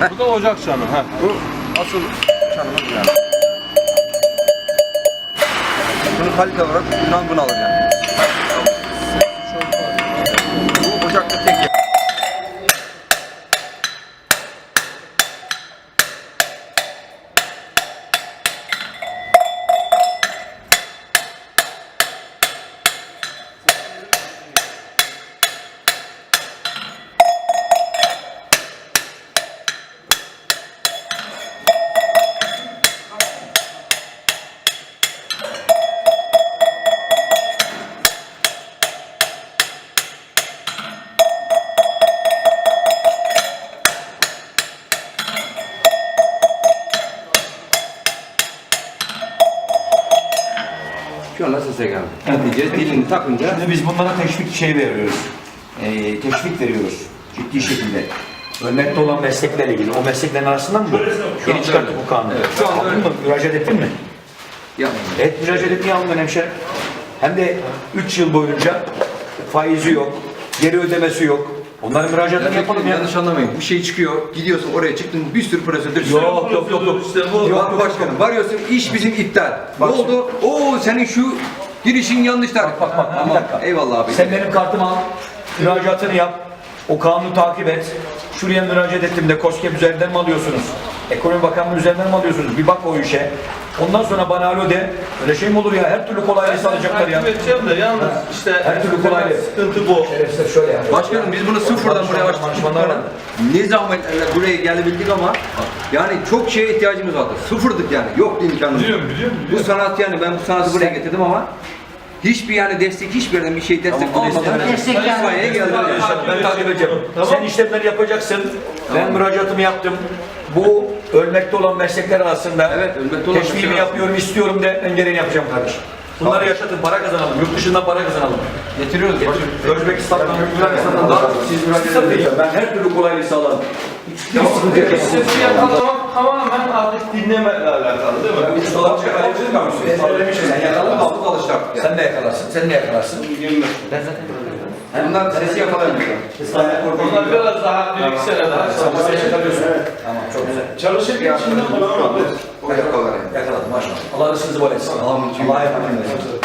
Bu da ocak çanı. Heh. Bu asıl çanımız yani. Bunu kalite olarak Yunan bunu alır yani. Şu an nasıl geldi? Diyeceğiz dilini takınca Şimdi biz bunlara teşvik şey veriyoruz. Ee, teşvik veriyoruz. Ciddi şekilde. Ölmekte olan mesleklerle ilgili. O mesleklerin arasından mı? Yeni çıkarttık bu kanunu. Evet, şu anda öyle. mı? Müracaat ettin mi? yapmadım. Evet müracaat aldım ben hemşerim. Hem de 3 yıl boyunca faizi yok, geri ödemesi yok. Onların müracaatını yapalım ya. Yanlış anlamayın. Bu şey çıkıyor, gidiyorsun oraya çıktın bir sürü prosedür. Yok yok yok yok. İşte bu. Yok, başkanım, varıyorsun iş bizim iptal. Bak ne oldu? Oo senin şu girişin yanlışlar. Bak bak bak bir Tamam, dakika. Eyvallah abi. Sen benim kartımı al, müracaatını yap, o kanunu takip et. Şuraya müracaat ettim de KOSGEB üzerinden mi alıyorsunuz? Ekonomi Bakanlığı üzerinden mi alıyorsunuz? Bir bak o işe. Ondan sonra bana alo de. Öyle şey mi olur ya? Her türlü kolaylığı sağlayacaklar ya. Takip edeceğim de yalnız işte Her türlü kolaylık. sıkıntı bu. Şerefsizler şöyle yap. Başkanım biz bunu sıfırdan buraya var. Ne zahmetlerle buraya gelebildik ama yani çok şeye ihtiyacımız vardı. Sıfırdık yani. Yoktu imkanımız. Biliyorum biliyorum. Bu sanat yani ben bu sanatı buraya getirdim ama hiçbir yani destek hiçbir yerden bir şey destek Tamam, bunu almadan destek- İsmail'e geldim. Ben takip edeceğim. Tamam. Sen işlemleri yapacaksın. Ben müracaatımı yaptım. Bu ölmekte olan meslekler arasında Evet, ölmekte olan meslekler yapıyorum, istiyorum de ben gereğini yapacağım kardeşim. Bunları yaşatın, para kazanalım. Yurt dışından para kazanalım. Getiriyoruz. Özbekistan'dan, Yunanistan'dan da siz müracaat edin. Ben her türlü kolaylığı sağlarım. Hiç sıkıntı yok. Tamamen artık dinlemekle alakalı değil mi? Biz dolapçı yakalayabilir miyiz? Ezberlemişiz. Sen yakaladın mı? Hafif alıştık artık yani. Sen de yakalarsın, sen de yakalarsın. Bunlar sesi yakalayamıyor. Onlar biraz daha bir iki sene daha yakalıyorsun. Tamam, çok güzel. Çalışırken içinde bulunmadı. O yakalar yani. Yakaladım maşallah. Allah rızkınızı bol etsin. Allah'a emanet olun.